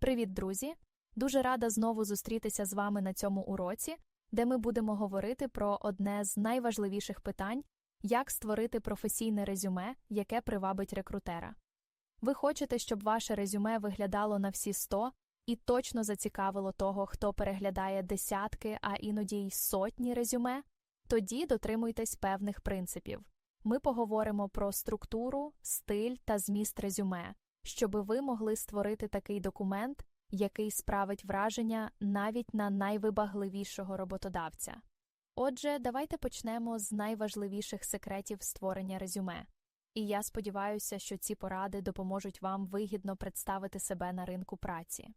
Привіт, друзі! Дуже рада знову зустрітися з вами на цьому уроці, де ми будемо говорити про одне з найважливіших питань як створити професійне резюме, яке привабить рекрутера. Ви хочете, щоб ваше резюме виглядало на всі 100 і точно зацікавило того, хто переглядає десятки, а іноді й сотні резюме? Тоді дотримуйтесь певних принципів. Ми поговоримо про структуру, стиль та зміст резюме, щоби ви могли створити такий документ, який справить враження навіть на найвибагливішого роботодавця. Отже, давайте почнемо з найважливіших секретів створення резюме. І я сподіваюся, що ці поради допоможуть вам вигідно представити себе на ринку праці.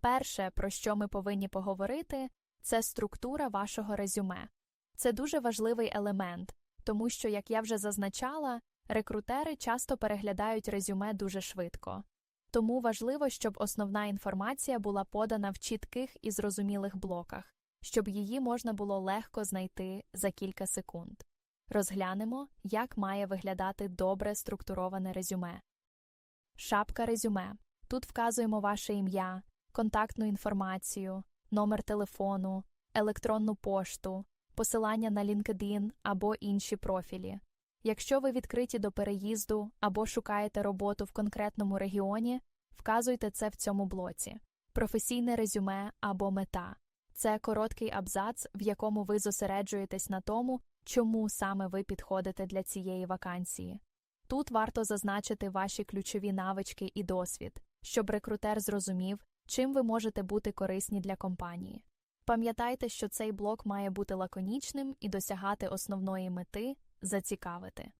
Перше, про що ми повинні поговорити, це структура вашого резюме. Це дуже важливий елемент, тому що, як я вже зазначала, рекрутери часто переглядають резюме дуже швидко. Тому важливо, щоб основна інформація була подана в чітких і зрозумілих блоках, щоб її можна було легко знайти за кілька секунд. Розглянемо, як має виглядати добре структуроване резюме. Шапка резюме. Тут вказуємо ваше ім'я, контактну інформацію, номер телефону, електронну пошту, посилання на LinkedIn або інші профілі. Якщо ви відкриті до переїзду або шукаєте роботу в конкретному регіоні, вказуйте це в цьому блоці. Професійне резюме або мета це короткий абзац, в якому ви зосереджуєтесь на тому, чому саме ви підходите для цієї вакансії. Тут варто зазначити ваші ключові навички і досвід, щоб рекрутер зрозумів, чим ви можете бути корисні для компанії. Пам'ятайте, що цей блок має бути лаконічним і досягати основної мети зацікавити.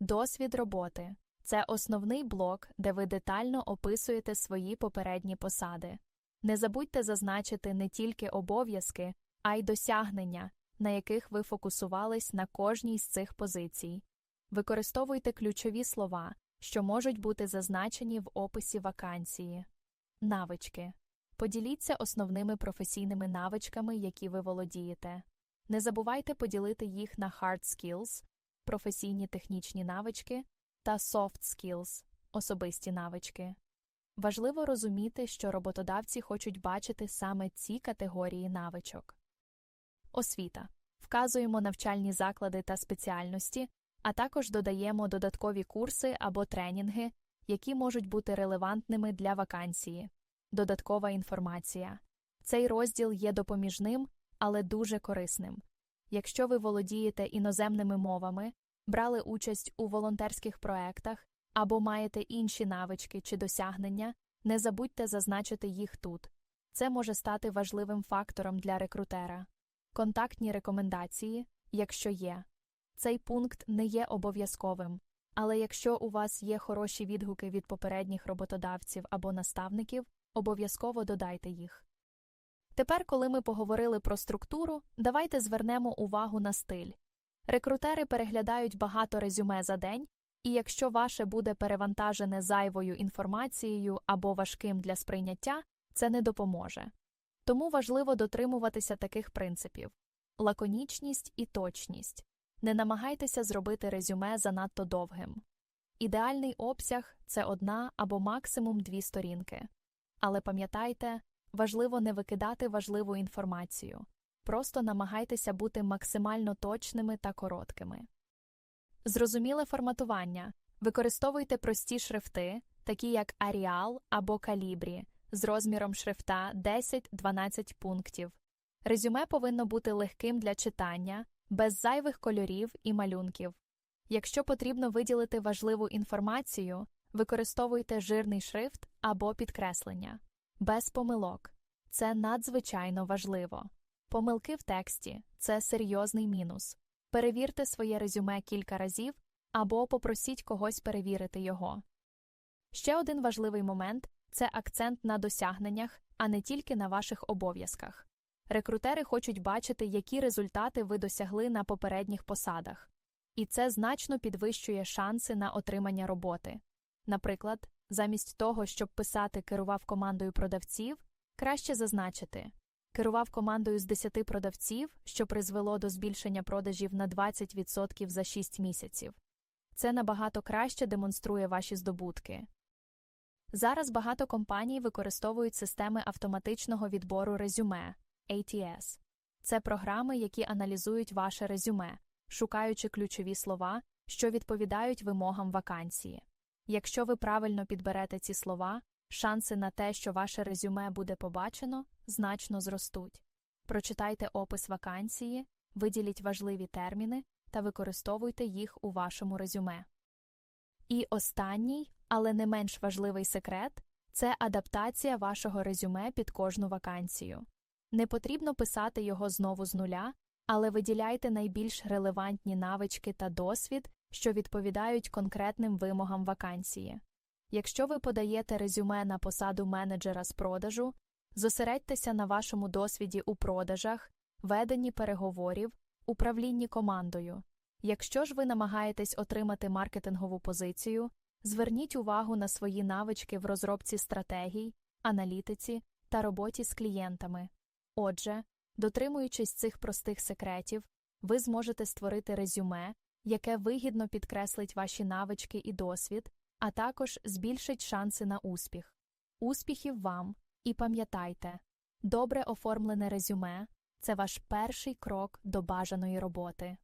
Досвід роботи це основний блок, де ви детально описуєте свої попередні посади. Не забудьте зазначити не тільки обов'язки, а й досягнення, на яких ви фокусувались на кожній з цих позицій. Використовуйте ключові слова, що можуть бути зазначені в описі вакансії. Навички. Поділіться основними професійними навичками, які ви володієте. Не забувайте поділити їх на hard skills – професійні технічні навички та soft skills – особисті навички. Важливо розуміти, що роботодавці хочуть бачити саме ці категорії навичок. Освіта. Вказуємо навчальні заклади та спеціальності, а також додаємо додаткові курси або тренінги, які можуть бути релевантними для вакансії. Додаткова інформація. Цей розділ є допоміжним, але дуже корисним. Якщо ви володієте іноземними мовами, брали участь у волонтерських проектах або маєте інші навички чи досягнення, не забудьте зазначити їх тут. Це може стати важливим фактором для рекрутера. Контактні рекомендації, якщо є. Цей пункт не є обов'язковим, але якщо у вас є хороші відгуки від попередніх роботодавців або наставників, обов'язково додайте їх. Тепер, коли ми поговорили про структуру, давайте звернемо увагу на стиль. Рекрутери переглядають багато резюме за день, і якщо ваше буде перевантажене зайвою інформацією або важким для сприйняття, це не допоможе. Тому важливо дотримуватися таких принципів лаконічність і точність. Не намагайтеся зробити резюме занадто довгим. Ідеальний обсяг це одна або максимум дві сторінки. Але пам'ятайте, важливо не викидати важливу інформацію, просто намагайтеся бути максимально точними та короткими. Зрозуміле форматування використовуйте прості шрифти, такі як Arial або Calibri, з розміром шрифта 10-12 пунктів. Резюме повинно бути легким для читання, без зайвих кольорів і малюнків. Якщо потрібно виділити важливу інформацію, використовуйте жирний шрифт або підкреслення. Без помилок. Це надзвичайно важливо. Помилки в тексті це серйозний мінус. Перевірте своє резюме кілька разів або попросіть когось перевірити його. Ще один важливий момент це акцент на досягненнях, а не тільки на ваших обов'язках. Рекрутери хочуть бачити, які результати ви досягли на попередніх посадах, і це значно підвищує шанси на отримання роботи. Наприклад, замість того, щоб писати керував командою продавців, краще зазначити керував командою з 10 продавців, що призвело до збільшення продажів на 20% за 6 місяців. Це набагато краще демонструє ваші здобутки. Зараз багато компаній використовують системи автоматичного відбору резюме ATS. Це програми, які аналізують ваше резюме, шукаючи ключові слова, що відповідають вимогам вакансії. Якщо ви правильно підберете ці слова, шанси на те, що ваше резюме буде побачено, значно зростуть. Прочитайте опис вакансії, виділіть важливі терміни та використовуйте їх у вашому резюме. І останній, але не менш важливий секрет це адаптація вашого резюме під кожну вакансію. Не потрібно писати його знову з нуля, але виділяйте найбільш релевантні навички та досвід, що відповідають конкретним вимогам вакансії. Якщо ви подаєте резюме на посаду менеджера з продажу, зосередьтеся на вашому досвіді у продажах, веденні переговорів, управлінні командою. Якщо ж ви намагаєтесь отримати маркетингову позицію, зверніть увагу на свої навички в розробці стратегій, аналітиці та роботі з клієнтами. Отже, дотримуючись цих простих секретів, ви зможете створити резюме, яке вигідно підкреслить ваші навички і досвід, а також збільшить шанси на успіх. Успіхів вам! І пам'ятайте, добре оформлене резюме це ваш перший крок до бажаної роботи.